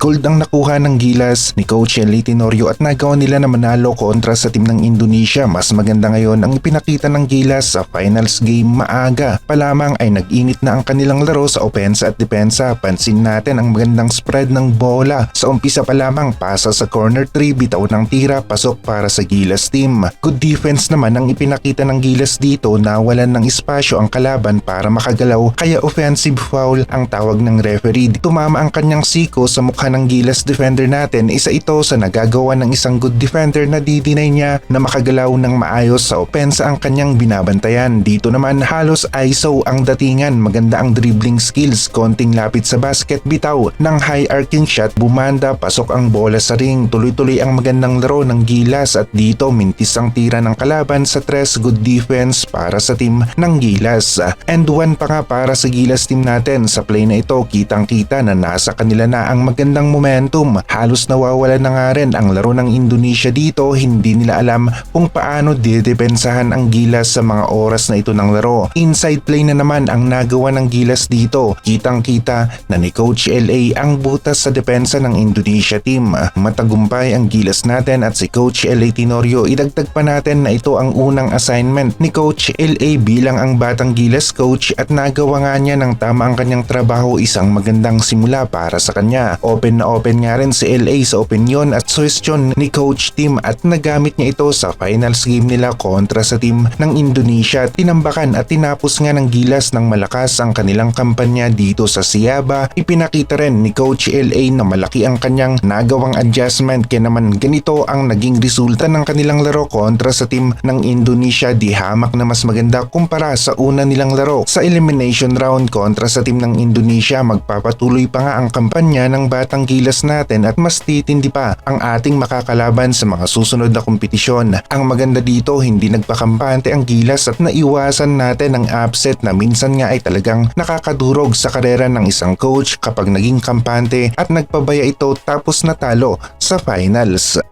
Gold ang nakuha ng Gilas ni Coach Eli Tenorio at nagawa nila na manalo kontra sa team ng Indonesia. Mas maganda ngayon ang ipinakita ng Gilas sa finals game maaga. Palamang ay nag-init na ang kanilang laro sa opensa at depensa. Pansin natin ang magandang spread ng bola. Sa umpisa pa lamang pasa sa corner 3 bitaw ng tira pasok para sa Gilas team. Good defense naman ang ipinakita ng Gilas dito na walan ng espasyo ang kalaban para makagalaw kaya offensive foul ang tawag ng referee. Tumama ang kanyang siko sa mukha ng Gilas defender natin. Isa ito sa nagagawa ng isang good defender na didinay niya na makagalaw ng maayos sa opensa ang kanyang binabantayan. Dito naman halos ISO ang datingan. Maganda ang dribbling skills, konting lapit sa basket bitaw ng high arcing shot bumanda pasok ang bola sa ring. Tuloy-tuloy ang magandang laro ng Gilas at dito mintis ang tira ng kalaban sa tres good defense para sa team ng Gilas. And one pa nga para sa Gilas team natin sa play na ito kitang kita na nasa kanila na ang magandang momentum. Halos nawawala na nga rin ang laro ng Indonesia dito hindi nila alam kung paano didepensahan ang Gilas sa mga oras na ito ng laro. Inside play na naman ang nagawa ng Gilas dito. Kitang kita na ni Coach LA ang butas sa depensa ng Indonesia team. Matagumpay ang Gilas natin at si Coach LA Tenorio idagdag pa natin na ito ang unang assignment ni Coach LA bilang ang batang Gilas coach at nagawa nga niya ng tama ang kanyang trabaho isang magandang simula para sa kanya. Open na open nga rin si LA sa opinion at suggestion ni Coach Tim at nagamit niya ito sa finals game nila kontra sa team ng Indonesia. Tinambakan at tinapos nga ng Gilas ng malakas ang kanilang kampanya dito sa Siaba. Ipinakita rin ni Coach LA na malaki ang kanyang nagawang adjustment kaya naman ganito ang naging resulta ng kanilang laro kontra sa team ng Indonesia di hamak na mas maganda kumpara sa una nilang laro. Sa elimination round kontra sa team ng Indonesia magpapatuloy pa nga ang kampanya ng Batang Gilas natin at mas titindi pa ang ating makakalaban sa mga susunod na kompetisyon. Ang maganda dito hindi nagpakampante ang Gilas at naiwasan natin ang upset na minsan nga ay talagang nakakadurog sa karera ng isang coach kapag naging kampante at nagpabaya ito tapos natalo sa finals.